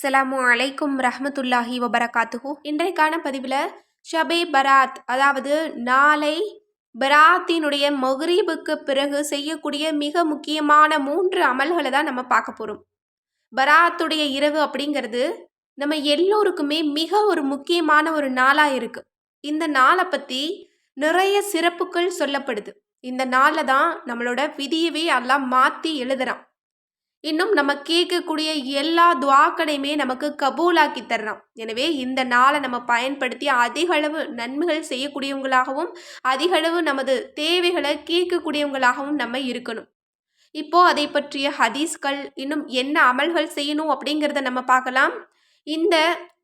அஸ்ஸலாமு அலைக்கும் ரஹமத்துல்லாஹி வபரகாத்துஹு. இன்றைக்கான பதிவில் ஷபே பராத் அதாவது நாளை பராத்தினுடைய மொஹரீபுக்கு பிறகு செய்யக்கூடிய மிக முக்கியமான மூன்று அமல்களை தான் நம்ம பார்க்க போகிறோம் பராத்துடைய இரவு அப்படிங்கிறது நம்ம எல்லோருக்குமே மிக ஒரு முக்கியமான ஒரு நாளாக இருக்குது இந்த நாளை பற்றி நிறைய சிறப்புகள் சொல்லப்படுது. இந்த நாளில் தான் நம்மளோட விதியவே எல்லாம் மாற்றி எழுதுகிறான் இன்னும் நம்ம கேட்கக்கூடிய எல்லா துவாக்களையுமே நமக்கு கபூலாக்கி தர்றான் எனவே இந்த நாளை நம்ம பயன்படுத்தி அதிகளவு நன்மைகள் செய்யக்கூடியவங்களாகவும் அதிகளவு நமது தேவைகளை கேட்கக்கூடியவங்களாகவும் நம்ம இருக்கணும். இப்போ அதை பற்றிய ஹதீஸ்கள் இன்னும் என்ன அமல்கள் செய்யணும் அப்படிங்கிறத நம்ம பார்க்கலாம். இந்த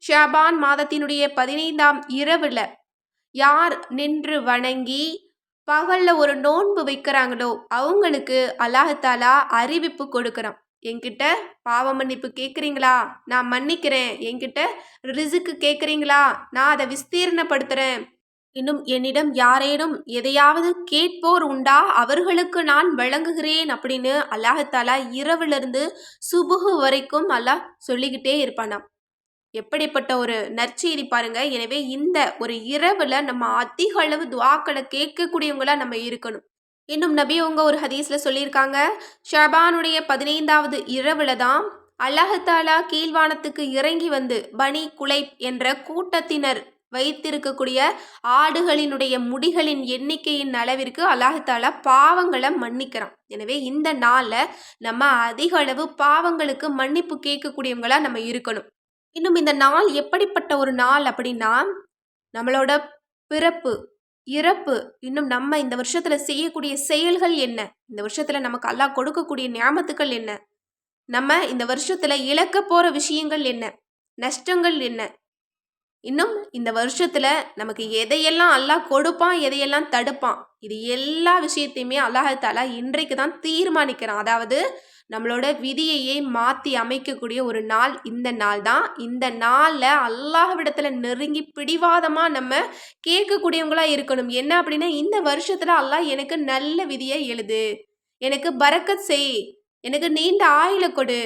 ஷாபான் மாதத்தினுடைய பதினைந்தாம் இரவில் யார் நின்று வணங்கி பகலில் ஒரு நோன்பு வைக்கிறாங்களோ அவங்களுக்கு அல்லாஹாலா அறிவிப்பு கொடுக்குறான். என்கிட்ட பாவ மன்னிப்பு கேட்குறீங்களா நான் மன்னிக்கிறேன். என்கிட்ட ரிசுக்கு கேட்குறீங்களா நான் அதை விஸ்தீர்ணப்படுத்துகிறேன் இன்னும் என்னிடம் யாரேனும் எதையாவது கேட்போர் உண்டா? அவர்களுக்கு நான் வழங்குகிறேன் அப்படின்னு அல்லாஹாலா இரவுலேருந்து சுபுகு வரைக்கும் அல்லாஹ் சொல்லிக்கிட்டே இருப்பானாம். எப்படிப்பட்ட ஒரு நற்செய்தி பாருங்க. எனவே இந்த ஒரு இரவில் நம்ம அதிக அளவு துவாக்களை கேட்கக்கூடியவங்களா நம்ம இருக்கணும். இன்னும் நபி அவங்க ஒரு ஹதீஸில் சொல்லியிருக்காங்க ஷபானுடைய பதினைந்தாவது இரவில் தான் அல்லாஹாலா கீழ்வானத்துக்கு இறங்கி வந்து பனி குலை என்ற கூட்டத்தினர் வைத்திருக்கக்கூடிய ஆடுகளினுடைய முடிகளின் எண்ணிக்கையின் அளவிற்கு அல்லாஹாலா பாவங்களை மன்னிக்கிறான். எனவே இந்த நாளில் நம்ம அதிக அளவு பாவங்களுக்கு மன்னிப்பு கேட்கக்கூடியவங்களா நம்ம இருக்கணும். இன்னும் இந்த நாள் எப்படிப்பட்ட ஒரு நாள் அப்படின்னா நம்மளோட பிறப்பு இறப்பு இன்னும் நம்ம இந்த வருஷத்தில் செய்யக்கூடிய செயல்கள் என்ன? இந்த வருஷத்தில் நமக்கு அல்லாஹ் கொடுக்கக்கூடிய ஞாபகத்துக்கள் என்ன? நம்ம இந்த வருஷத்தில் இழக்க போகிற விஷயங்கள் என்ன? நஷ்டங்கள் என்ன? இன்னும் இந்த வருஷத்தில் நமக்கு எதையெல்லாம் அல்லாஹ் கொடுப்பான் எதையெல்லாம் தடுப்பான் இது எல்லா விஷயத்தையுமே அல்லாஹாலா இன்றைக்கு தான் தீர்மானிக்கிறான். அதாவது நம்மளோட விதியையே மாற்றி அமைக்கக்கூடிய ஒரு நாள் இந்த நாள் தான். இந்த நாளில் அல்லாஹ்விடத்தில் நெருங்கி பிடிவாதமாக நம்ம கேட்கக்கூடியவங்களாக இருக்கணும். என்ன அப்படின்னா இந்த வருஷத்தில் அல்லாஹ் எனக்கு நல்ல விதியை எழுது. எனக்கு பறக்கத் செய். எனக்கு நீண்ட ஆயில கொடு.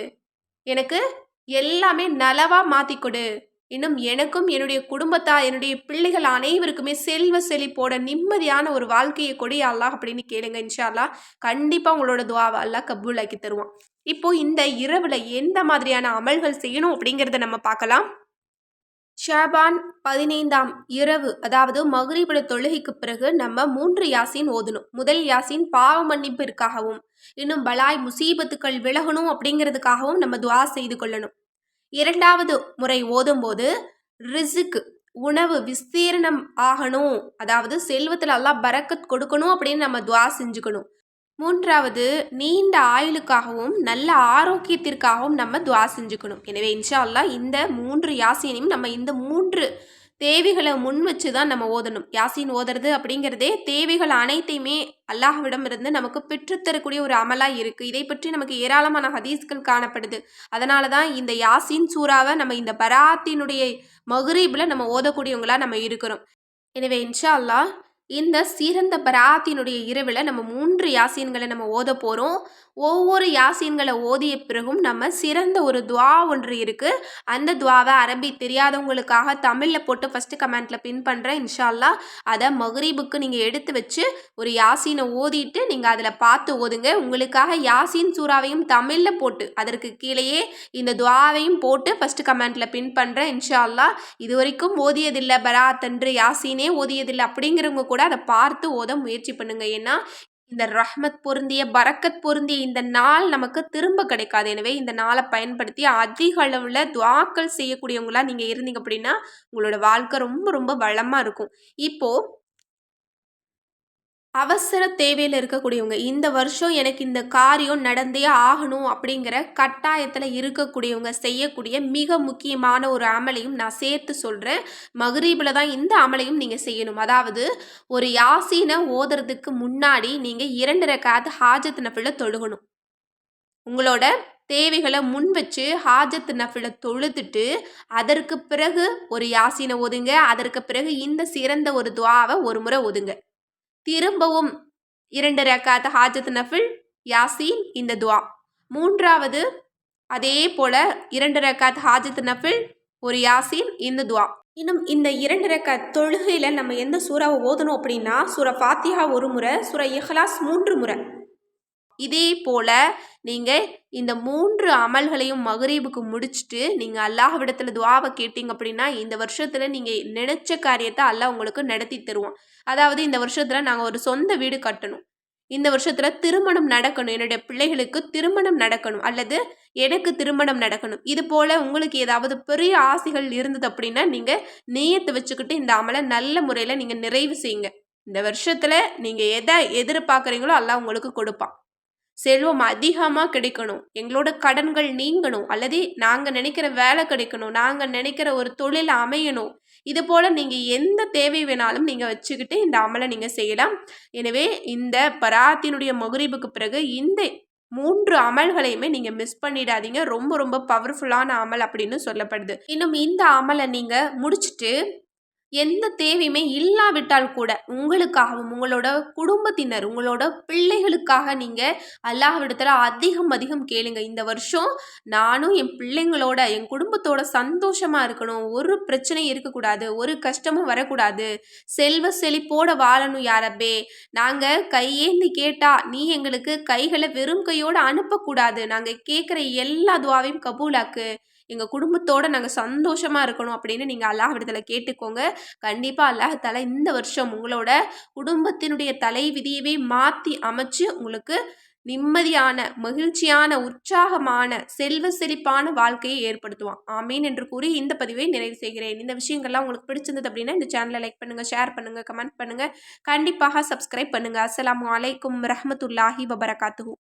எனக்கு எல்லாமே நலவாக மாற்றி கொடு. இன்னும் எனக்கும் என்னுடைய குடும்பத்தார் என்னுடைய பிள்ளைகள் அனைவருக்குமே செல்வ செழிப்போட நிம்மதியான ஒரு வாழ்க்கையை கொடி அல்லாஹ் அப்படின்னு கேளுங்க இன்ஷா அல்லாஹ் கண்டிப்பாக உங்களோட துவாவை அல்லாஹ் கபூலாக்கி தருவான். இப்போ இந்த இரவில் எந்த மாதிரியான அமல்கள் செய்யணும் அப்படிங்கிறத நம்ம பார்க்கலாம். ஷாபான் பதினைந்தாம் இரவு அதாவது மகரீபட தொழுகைக்கு பிறகு நம்ம மூன்று யாசின் ஓதணும். முதல் யாசின் பாவ மன்னிப்பிற்காகவும் இன்னும் பலாய் முசீபத்துக்கள் விலகணும் அப்படிங்கிறதுக்காகவும் நம்ம துவா செய்து கொள்ளணும். இரண்டாவது முறை ஓதும்போது ரிசுக்கு உணவு விஸ்தீரணம் ஆகணும். அதாவது செல்வத்தில் எல்லாம் பறக்கத் கொடுக்கணும் அப்படின்னு நம்ம துவா செஞ்சுக்கணும். மூன்றாவது நீண்ட ஆயுளுக்காகவும் நல்ல ஆரோக்கியத்திற்காகவும் நம்ம துவா செஞ்சுக்கணும். எனவே இன்ஷா அல்லா இந்த மூன்று யாசினையும் நம்ம இந்த மூன்று தேவைகளை முன் வச்சு தான் நம்ம ஓதணும். யாசின் ஓதுறது அப்படிங்கிறதே தேவைகள் அனைத்தையுமே அல்லாஹ்விடமிருந்து நமக்கு பெற்றுத்தரக்கூடிய ஒரு அமலாக இருக்குது இதை பற்றி நமக்கு ஏராளமான ஹதீஸ்கள் காணப்படுது. அதனால தான் இந்த யாசின் சூறாவை நம்ம இந்த பராத்தினுடைய மகுரீபில் நம்ம ஓதக்கூடியவங்களாக நம்ம இருக்கிறோம். எனவே இன்ஷா அல்லாஹ் இந்த சிறந்த பராத்தினுடைய இரவில் நம்ம மூன்று யாசீன்களை நம்ம ஓத போகிறோம் ஒவ்வொரு யாசீன்களை ஓதிய பிறகும் நம்ம சிறந்த ஒரு துவா ஒன்று இருக்குது அந்த துவாவை அரபி தெரியாதவங்களுக்காக தமிழில் போட்டு ஃபஸ்ட்டு கமெண்ட்டில் பின் பண்ணுறேன் இன்ஷால்லா அதை மகரீபுக்கு நீங்கள் எடுத்து வச்சு ஒரு யாசீனை ஓதிட்டு நீங்கள் அதில் பார்த்து ஓதுங்க. உங்களுக்காக யாசீன் சூறாவையும் தமிழில் போட்டு அதற்கு கீழேயே இந்த துவாவையும் போட்டு ஃபஸ்ட்டு கமெண்ட்டில் பின் பண்ணுறேன் இன்ஷால்லா இது வரைக்கும் ஓதியதில்லை பராத்தன்று யாசீனே ஓதியதில்லை அப்படிங்கிறவங்க கூட அதை பார்த்து ஓத முயற்சி பண்ணுங்க. ஏன்னா இந்த ரஹ்மத் பொருந்திய பரக்கத் பொருந்திய இந்த நாள் நமக்கு திரும்ப கிடைக்காது. எனவே இந்த நாளை பயன்படுத்தி அதிக அளவில் துவாக்கள் செய்யக்கூடியவங்களா நீங்கள் இருந்தீங்க அப்படின்னா உங்களோட வாழ்க்கை ரொம்ப ரொம்ப வளமாக இருக்கும். இப்போது அவசர தேவையில் இருக்கக்கூடியவங்க இந்த வருஷம் எனக்கு இந்த காரியம் நடந்தே ஆகணும் அப்படிங்கிற கட்டாயத்தில் இருக்கக்கூடியவங்க செய்யக்கூடிய மிக முக்கியமான ஒரு அமலையும் நான் சேர்த்து சொல்கிறேன் மகரீபில் தான் இந்த அமலையும் நீங்கள் செய்யணும். அதாவது ஒரு யாசீனை ஓதுறதுக்கு முன்னாடி நீங்கள் இரண்டு ரக்காத்து ஹாஜத் நஃபில தொழுகணும். உங்களோட தேவைகளை முன் வச்சு ஹாஜத் நஃபில தொழுதுட்டு அதற்கு பிறகு ஒரு யாசீனை ஒதுங்க அதற்கு பிறகு இந்த சிறந்த ஒரு துவாவை ஒரு முறை ஒதுங்க திரும்பவும் இரண்டு ரக்காத் ஹாஜத் நஃபில் யாசீன் இந்த துவா. மூன்றாவது அதே போல இரண்டு ரக்காத் ஹாஜத் நஃபில் ஒரு யாசீன் இந்த துவா. இன்னும் இந்த இரண்டு ரக்க தொழுகையில் நம்ம எந்த சூறாவை ஓதணும் அப்படின்னா சூற ஃபாத்தியா ஒரு முறை சூற இஹ்லாஸ் மூன்று முறை. இதே போல் நீங்கள் இந்த மூன்று அமல்களையும் மகரீபுக்கு முடிச்சுட்டு நீங்கள் அல்லாஹ்விடத்தில் துவாவை கேட்டிங்க அப்படின்னா இந்த வருஷத்தில் நீங்கள் நினச்ச காரியத்தை அல்லாஹ் உங்களுக்கு நடத்தி தருவோம் அதாவது இந்த வருஷத்தில் நாங்கள் ஒரு சொந்த வீடு கட்டணும். இந்த வருஷத்தில் திருமணம் நடக்கணும். என்னுடைய பிள்ளைகளுக்கு திருமணம் நடக்கணும். அல்லது எனக்கு திருமணம் நடக்கணும். இது போல் உங்களுக்கு ஏதாவது பெரிய ஆசைகள் இருந்தது அப்படின்னா நீங்கள் நேயத்தை வச்சுக்கிட்டு இந்த அமலை நல்ல முறையில் நீங்கள் நிறைவு செய்யுங்க. இந்த வருஷத்தில் நீங்கள் எதை எதிர்பார்க்குறீங்களோ எல்லாம் உங்களுக்கு கொடுப்பான். செல்வம் அதிகமாக கிடைக்கணும். எங்களோட கடன்கள் நீங்கணும். அல்லது நாங்கள் நினைக்கிற வேலை கிடைக்கணும். நாங்கள் நினைக்கிற ஒரு தொழில் அமையணும். இது போல் நீங்கள் எந்த தேவை வேணாலும் நீங்கள் வச்சுக்கிட்டு இந்த அமலை நீங்கள் செய்யலாம். எனவே இந்த பராத்தினுடைய மகுரிபுக்கு பிறகு இந்த மூன்று அமல்களையுமே நீங்கள் மிஸ் பண்ணிடாதீங்க. ரொம்ப ரொம்ப பவர்ஃபுல்லான அமல் அப்படின்னு சொல்லப்படுது. இன்னும் இந்த அமலை நீங்கள் முடிச்சுட்டு எந்த தேவையுமே இல்லாவிட்டால் கூட உங்களுக்காகவும் உங்களோட குடும்பத்தினர் உங்களோட பிள்ளைகளுக்காக நீங்கள் அல்லாஹ்விடத்தில் அதிகம் அதிகம் கேளுங்க. இந்த வருஷம் நானும் என் பிள்ளைங்களோட என் குடும்பத்தோட சந்தோஷமாக இருக்கணும். ஒரு பிரச்சனையும் இருக்கக்கூடாது ஒரு கஷ்டமும் வரக்கூடாது. செல்வ செழிப்போட வாழணும் யாரப்பே நாங்கள் கையேந்தி கேட்டால் நீ எங்களுக்கு கைகளை வெறும் கையோடு அனுப்பக்கூடாது. நாங்கள் கேட்குற எல்லா துவாவையும் கபூலாக்கு. எங்கள் குடும்பத்தோடு நாங்கள் சந்தோஷமாக இருக்கணும் அப்படின்னு நீங்கள் அல்லாஹ்விடத்தில் கேட்டுக்கோங்க. கண்டிப்பாக அல்லாஹால இந்த வருஷம் உங்களோட குடும்பத்தினுடைய தலை விதியவே மாற்றி அமைச்சு உங்களுக்கு நிம்மதியான மகிழ்ச்சியான உற்சாகமான செல்வ செழிப்பான வாழ்க்கையை ஏற்படுத்துவான். ஆமீன் என்று கூறி இந்த பதிவை நிறைவு செய்கிறேன். இந்த விஷயங்கள்லாம் உங்களுக்கு பிடிச்சிருந்தது அப்படின்னா இந்த சேனலை லைக் பண்ணுங்கள் ஷேர் பண்ணுங்கள் கமெண்ட் பண்ணுங்கள் கண்டிப்பாக சப்ஸ்கிரைப் பண்ணுங்கள் அஸ்லாம் வலைக்கம் ரஹமத்துல்லாஹி வபரகாத்து